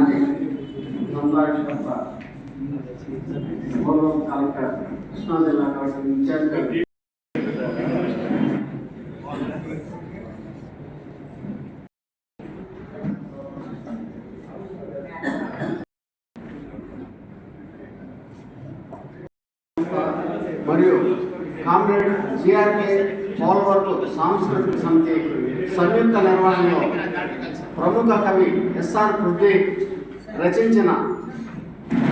ఈనాటి సంభాషణ పూర్వం కలెక్టర్ కృష్ణా జిల్లా కలెక్టర్ ఇన్ఛార్జ్ మరియు కామ్రేడ్ జిఆర్కే పోలవరపు సాంస్కృతిక సమితి సంయుక్త నిర్వహణలో ప్రముఖ కవి ఎస్ఆర్ పృథ్వీ రచించిన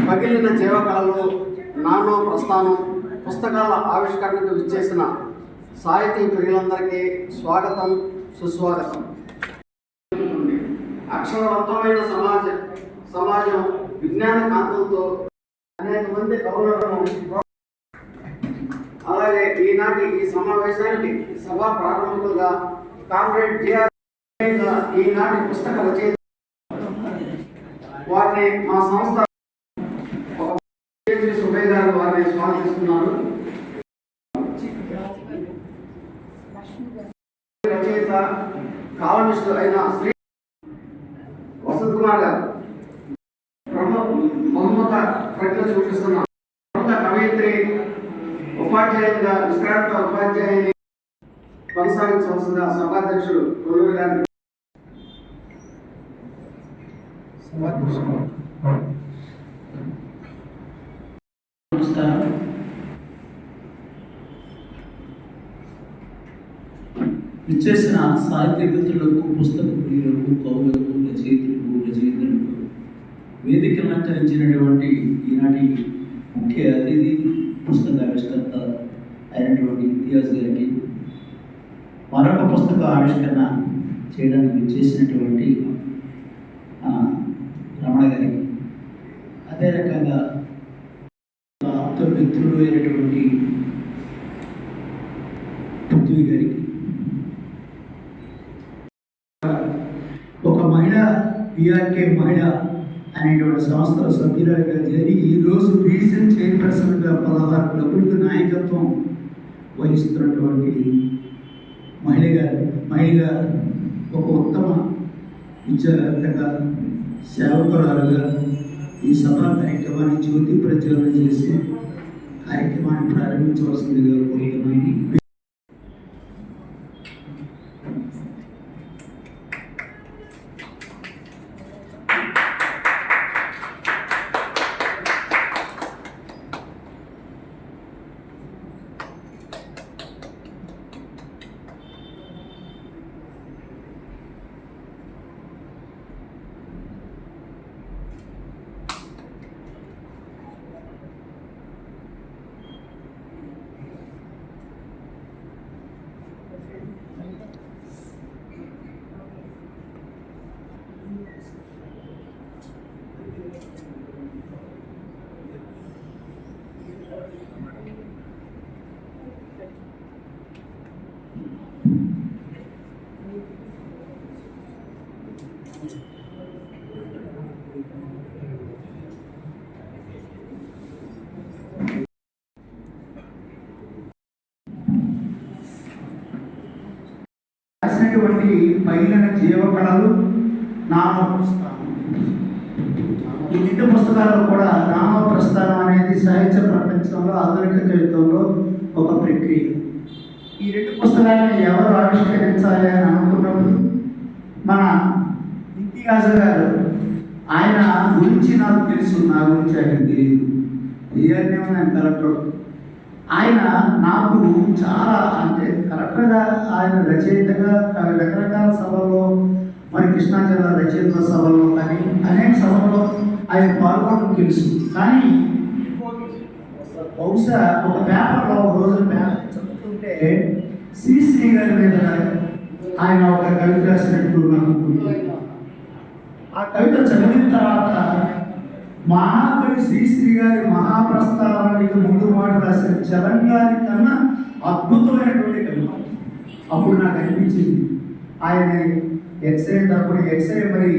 పగిలిన జీవకళలు నానో ప్రస్థానం పుస్తకాల ఆవిష్కరణకు విచ్చేసిన సాహితీ ప్రియులందరికీ స్వాగతం సుస్వాగతం. అక్షరవంతమైన సమాజ సమాజం విజ్ఞాన కాంతులతో అనేక మంది కవులను అలాగే ఈనాటి ఈ సమావేశానికి సభా ప్రారంభికులుగా కామ్రేడ్ జిఆర్ ఈనాటి పుస్తక రచయిత వారిని మా సంస్థ సుబేదారు వారిని స్వాగతిస్తున్నాను. రచయిత కాలమిస్టు అయిన శ్రీ వసంత్ కుమార్ గారు. బహుమత ప్రజ్ఞ చూపిస్తున్నాను కవయిత్రి ఉపాధ్యాయునిగా విశ్రాంత ఉపాధ్యాయుని కొనసాగించవలసిన సభాధ్యక్షుడు కొల్లూరు గారిని నమస్కారం విచ్చేసిన సాహిత్య మిత్రులకు పుస్తక ప్రియులకు కవులకు రచయితలకు రచయితలకు వేదికను అలంకరించినటువంటి ఈనాటి ముఖ్య అతిథి పుస్తక ఆవిష్కర్త అయినటువంటి ఇంతియాజ్ గారికి మరొక పుస్తక ఆవిష్కరణ చేయడానికి విచ్చేసినటువంటి ఆ, రమణ గారికి అదే రకంగా ఆప్త మిత్రుడు అయినటువంటి పృథ్వీ గారికి ఒక మహిళ విఆర్కే మహిళ అనేటువంటి సంస్థల సభ్యురాలుగా చేరి ఈరోజు రీసెంట్ చైర్పర్సన్గా పదహారు క్లబ్బులకు నాయకత్వం వహిస్తున్నటువంటి మహిళగా మహిళగా ఒక ఉత్తమ విద్యావేత్తగా సేవకురాలుగా ఈ సభా కార్యక్రమాన్ని జ్యోతి ప్రజ్వలన చేసి కార్యక్రమాన్ని ప్రారంభించవలసిందిగా కోరుతున్నాను. నుండి పైన జీవకళలు నామ ప్రస్థానం ఈ నిండు పుస్తకాల్లో కూడా నామ ప్రస్థానం అనేది సాహిత్య ప్రపంచంలో ఆధునిక కవిత్వంలో ఒక ప్రక్రియ. ఈ రెండు పుస్తకాలను ఎవరు ఆవిష్కరించాలి అని అనుకున్నప్పుడు మన ఇంతియాజు గారు ఆయన గురించి నాకు తెలుసు నా గురించి ఆయన తెలియదు. తెలియదేమో కలెక్టర్. ఆయన నాకు చాలా అంటే కరెక్ట్గా ఆయన రచయితగా రకరకాల సభల్లో మరి కృష్ణా జిల్లా రచయిత సభల్లో కానీ అనేక సభల్లో ఆయన పాల్గొనడం తెలుసు. కానీ బహుశా ఒక పేపర్లో ఒక రోజు పేపర్ చదువుతుంటే శ్రీశ్రీ గారి మీద ఆయన ఒక కవిత రాసినట్టు నాకు ఆ కవిత చదివిన తర్వాత మహాకవి శ్రీశ్రీ గారి మహాప్రస్థానానికి ముందు మాట రాసిన చలంగారి కన్నా అద్భుతమైనటువంటి కవిత అప్పుడు నాకు అనిపించింది ఆయన ఎక్స్రే తప్పుడు ఎక్స్రే మరి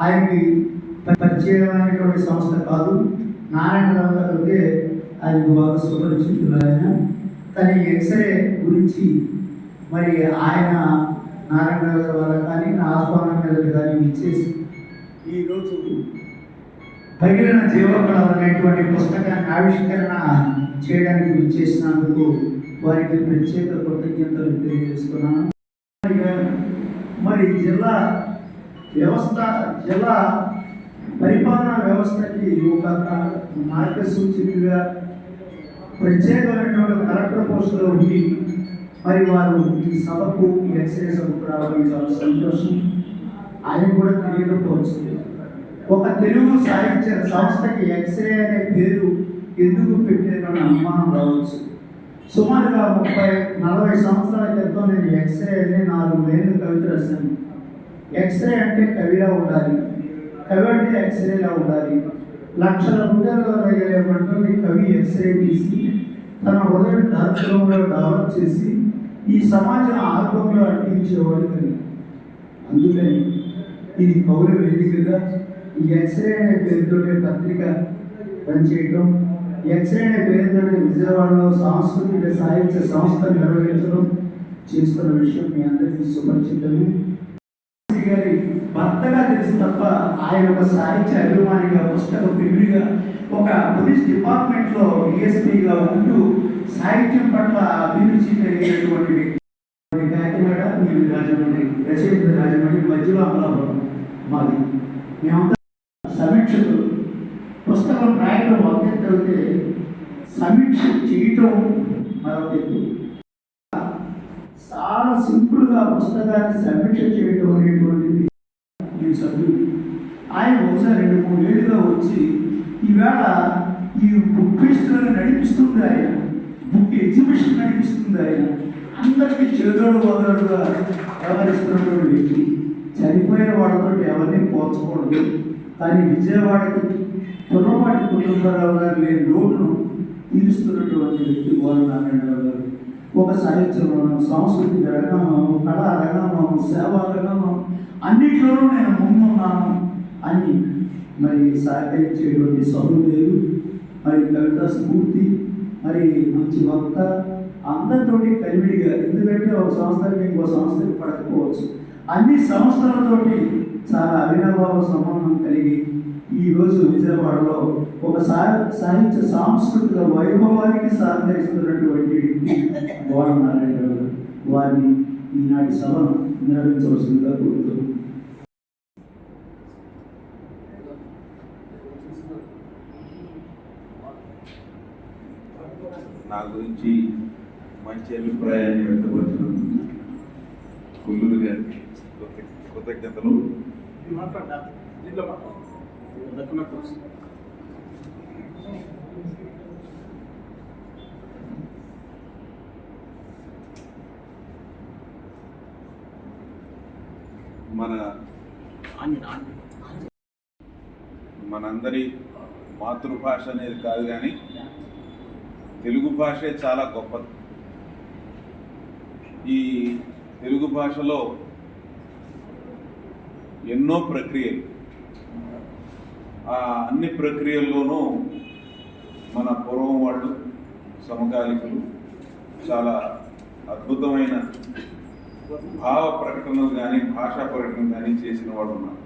ఆయనకి పరిచయమైనటువంటి సంస్థ కాదు. నారాయణరావు గారు అంటే ఆయనకు బాగా సుపరిచితులు ఆయన. తన ఎక్స్రే గురించి మరి ఆయన నారాయణరావు గారి వల్ల కానీ నా ఆహ్వానం మీద కానీ ఇచ్చేసి ఈరోజు పగిలిన జీవకళ అనేటువంటి పుస్తకాన్ని ఆవిష్కరణ చేయడానికి విచ్చేసినందుకు వారికి ప్రత్యేక కృతజ్ఞతలు తెలియజేస్తున్నాను. మరి జిల్లా వ్యవస్థ జిల్లా పరిపాలనా వ్యవస్థకి ఒక మార్గసూచికగా ప్రత్యేకమైనటువంటి కలెక్టర్ పోస్టులో ఉండి మరి వారు ఈ సభకు ఈ ఎక్స్రే సభకు రావడం చాలా సంతోషం. ఆయన కూడా తెలియకపోవచ్చు. ఒక తెలుగు సాహిత్య సంస్థకి ఎక్స్రే అనే పేరు ఎందుకు పెట్టారని అనుమానం రావచ్చు. సుమారుగా ముప్పై నలభై సంవత్సరాల క్రితం నేను ఎక్స్రే అనే నాలుగు వేలు కవిత రాశాను. ఎక్స్రే అంటే కవిలా ఉండాలి. కవి అంటే ఎక్స్రేలా ఉండాలి. లక్షల హృదయాల్లో తగిలేటువంటి కవి ఎక్స్రే తీసి తన హృదయం డార్క్లో డెవలప్ చేసి ఈ సమాజం ఆల్బంలో అంటించేవాడు కవి. అందుకని ఇది పౌర వేదికగా ఈ ఎక్స్రే అనే పేరుతో పత్రిక పనిచేయటం. ఎక్స్రే అనే పేరుతో విజయవాడలో సాంస్కృతిక సాహిత్య సంస్థ నిర్వహించడం చేస్తున్న విషయం మీ అందరికీ సుపరిచితమే గారి భర్తగా తెలుసు తప్ప ఆయన ఒక సాహిత్య అభిమానిగా పుస్తక ప్రియుడిగా ఒక పోలీస్ డిపార్ట్మెంట్లో డిఎస్పీగా ఉంటూ సాహిత్యం పట్ల అభిరుచి కలిగినటువంటి వ్యక్తి. కాకినాడ మీరు రాజమండ్రి రచయిత రాజమండ్రి మధ్యలో అమలాపురం మాది. మేమంతా సమీక్షలు పుస్తకం రాయడం ఒక సమీక్ష చేయటం మరొక ఎత్తు చాలా సింపుల్గా పుస్తకాన్ని సమీక్ష చేయటం అనేటువంటిది నేను సభ్యుడు ఆయన బహుశా రెండు మూడు ఏళ్ళుగా వచ్చి ఈవేళ ఈ బుక్ ఫెస్టివల్ నడిపిస్తుంది ఆయన. బుక్ ఎగ్జిబిషన్ నడిపిస్తుంది ఆయన. అందరికీ చేదోడు వదలుగా వ్యవహరిస్తున్నటువంటి వ్యక్తి. చనిపోయిన వాళ్ళతో ఎవరిని పోల్చకూడదు. కానీ విజయవాడకి తుర్రపాటి కుటుంబరావు గారు లేని లోటును తీరుస్తున్నటువంటి వ్యక్తి గోర నారాయణరావు గారు. ఒక సాహిత్యంలోనూ సాంస్కృతిక రంగంలో కళా రంగంలో సేవా రంగంలో అన్నిట్లోనూ నేను ముందున్నాను అని మరి సహకరించేటువంటి సభ్యులు మరి కవితా స్ఫూర్తి మరి మంచి వక్త అందరితోటి కలివిడిగా. ఎందుకంటే ఒక సంస్థకి ఇంకో సంస్థకి పడకపోవచ్చు. అన్ని సంస్థలతోటి చాలా అవినాభావ సంబంధం కలిగి ఈరోజు విజయవాడలో ఒక సా- సాహిత్య సాంస్కృతిక వైభవానికి సహకరిస్తున్నటువంటి వ్యక్తి గోడ నారాయణ గారు. వారిని ఈనాటి సభను నిర్వహించవలసిందిగా కోరుతూ. నా గురించి మంచి అభిప్రాయాన్ని వ్యక్తపరచడం. కుల్లూరు గారికి కృతజ్ఞతలు. మన మనందరి మాతృభాష అనేది కాదు కానీ తెలుగు భాషే చాలా గొప్పది. ఈ తెలుగు భాషలో ఎన్నో ప్రక్రియలు. ఆ అన్ని ప్రక్రియల్లోనూ మన పూర్వం వాళ్ళు సమకాలికులు చాలా అద్భుతమైన భావ ప్రకటనలు కానీ భాషా ప్రకటనలు కానీ చేసిన వాడు ఉన్నారు.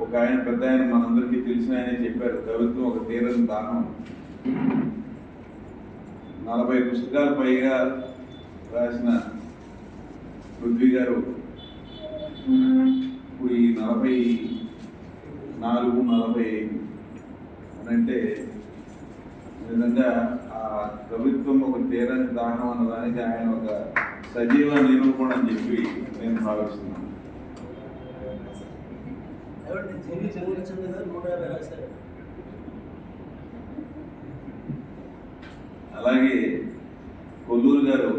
ఒక ఆయన పెద్ద ఆయన మనందరికీ తెలిసిన ఆయన చెప్పారు కవిత్వం ఒక తీరని దానం. నలభై పుస్తకాలు పైగా రాసిన పృథ్వీ గారు ఇప్పుడు ఈ నలభై నాలుగు నలభై ఐదు అంటే నిజంగా ఆ కవిత్వం ఒక తీరని దాహం అన్నదానికి ఆయన ఒక సజీవ నిరూపణ అని చెప్పి నేను భావిస్తున్నాను. అలాగే కొల్లూరు గారు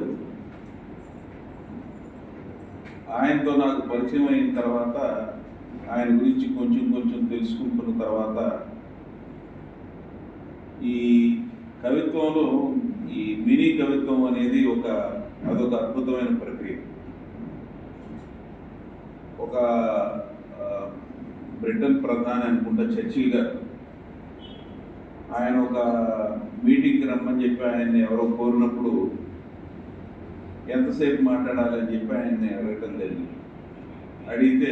ఆయనతో నాకు పరిచయం అయిన తర్వాత ఆయన గురించి కొంచెం కొంచెం తెలుసుకుంటున్న తర్వాత ఈ కవిత్వంలో ఈ మినీ కవిత్వం అనేది ఒక అదొక అద్భుతమైన ప్రక్రియ. ఒక బ్రిటన్ ప్రధాని అనుకుంటా చర్చిల్ గారు ఆయన ఒక మీటింగ్కి రమ్మని చెప్పి ఆయన్ని ఎవరో కోరినప్పుడు ఎంతసేపు మాట్లాడాలని చెప్పి ఆయన్ని అడగటం జరిగింది. అడిగితే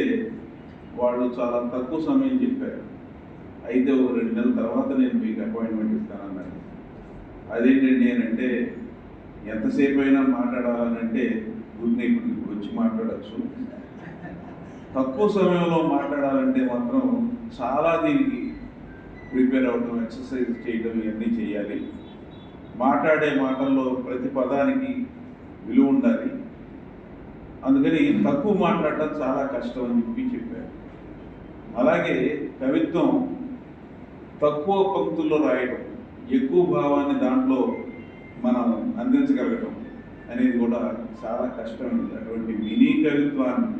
వాళ్ళు చాలా తక్కువ సమయం చెప్పారు. అయితే ఒక రెండు నెలల తర్వాత నేను మీకు అపాయింట్మెంట్ ఇస్తానన్నారు అదేంటండి అని అంటే ఎంతసేపు అయినా మాట్లాడాలనంటే గురిని ఇప్పుడు ఇప్పుడు వచ్చి మాట్లాడచ్చు. తక్కువ సమయంలో మాట్లాడాలంటే మాత్రం చాలా దీనికి ప్రిపేర్ అవ్వడం ఎక్సర్సైజ్ చేయడం ఇవన్నీ చేయాలి. మాట్లాడే మాటల్లో ప్రతి పదానికి విలువ ఉండాలి. అందుకని తక్కువ మాట్లాడటం చాలా కష్టం అని చెప్పి చెప్పారు. అలాగే కవిత్వం తక్కువ పంక్తుల్లో రాయడం ఎక్కువ భావాన్ని దాంట్లో మనం అందించగలగటం అనేది కూడా చాలా కష్టమైంది అటువంటి మినీ కవిత్వాన్ని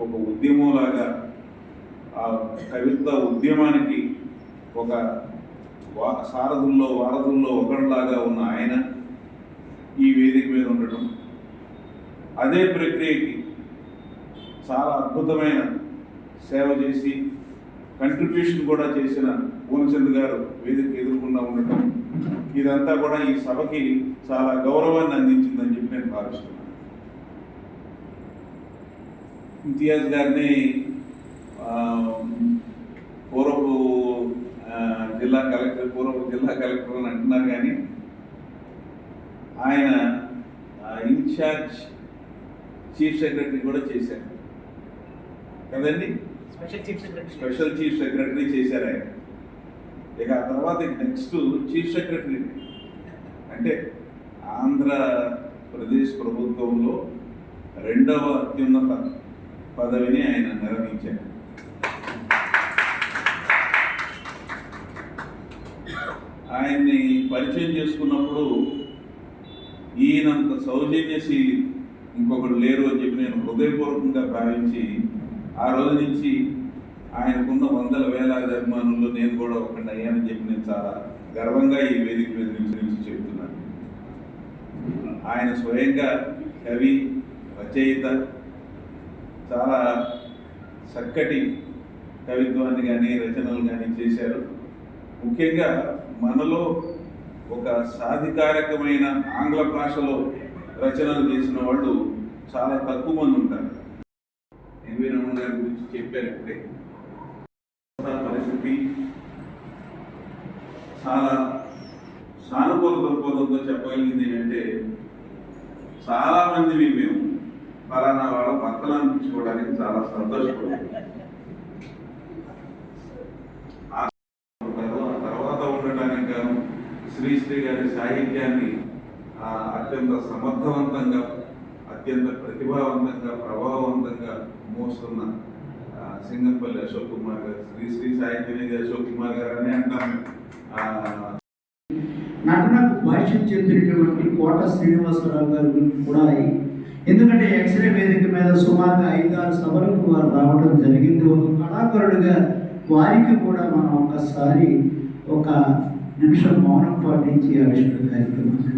ఒక ఉద్యమంలాగా ఆ కవిత్వ ఉద్యమానికి ఒక వా సారథుల్లో వారధుల్లో ఒకరిలాగా ఉన్న ఆయన ఈ వేదిక మీద ఉండటం. అదే ప్రక్రియకి చాలా అద్భుతమైన సేవ చేసి కంట్రిబ్యూషన్ కూడా చేసిన పూర్ణచంద్ గారు వేదిక ఎదుర్కొన్నా ఉండటం. ఇదంతా కూడా ఈ సభకి చాలా గౌరవాన్ని అందించిందని చెప్పి నేను భావిస్తున్నాను. ఇంతియాజ్ గారిని పూర్వపు జిల్లా కలెక్టర్ పూర్వపు జిల్లా కలెక్టర్ అని అంటున్నారు కానీ ఆయన ఇన్ఛార్జ్ చీఫ్ సెక్రటరీ కూడా చేశారు. కదండి? Special chief secretary. Special chief secretary చేశారు ఆయన. ఇక ఆ తర్వాత నెక్స్ట్ చీఫ్ సెక్రటరీ. అంటే ఆంధ్రప్రదేశ్ ప్రభుత్వంలో రెండవ అత్యున్నత పదవిని ఆయన నిర్వహించారు. ఆయన్ని పరిచయం చేసుకున్నప్పుడు ఈయనంత సౌజన్యశీలి ఇంకొకడు లేరు అని చెప్పి నేను హృదయపూర్వకంగా భావించి ఆ రోజు నుంచి ఆయనకున్న వందల వేలాది అభిమానుల్లో నేను కూడా ఒకటి అయ్యానని చెప్పి నేను చాలా గర్వంగా ఈ వేదిక మీద నుంచి నుంచి చెబుతున్నాను. ఆయన స్వయంగా కవి రచయిత చాలా చక్కటి కవిత్వాన్ని కానీ రచనలు కానీ చేశారు. ముఖ్యంగా మనలో ఒక సాధికారకమైన ఆంగ్ల భాషలో రచనలు చేసిన వాళ్ళు చాలా తక్కువ మంది ఉంటారు. ఎన్వి రమణ గారి గురించి చెప్పారు ఇప్పుడే పరిస్థితి చాలా సానుకూల దృక్పథంతో చెప్పగలిగింది ఏంటంటే చాలామంది మేము ఫలానా వాళ్ళ పక్కన అనిపించుకోవడానికి చాలా సంతోషపడుతుంది ఆ ఉంటారు. ఆ తర్వాత ఉండటానికి గాను శ్రీశ్రీ గారి సాహిత్యాన్ని అత్యంత సమర్థవంతంగా అత్యంత ప్రతిభావంతంగా ప్రభావవంతంగా మోస్తున్న సింగంపల్లి అశోక్ కుమార్ గారు శ్రీశ్రీ సాహిత్యనిధి అశోక్ కుమార్ గారు అని అంటాము నటనకు భాష్యం చెందినటువంటి కోట శ్రీనివాసరావు గారి గురించి కూడా ఎందుకంటే ఎక్స్రే వేదిక మీద సుమారుగా ఐదారు సభలకు వారు రావడం జరిగింది. ఒక కళాకారుడిగా వారికి కూడా మనం ఒకసారి ఒక నిమిషం మౌనం పాటించి ఆ విషయ కార్యక్రమం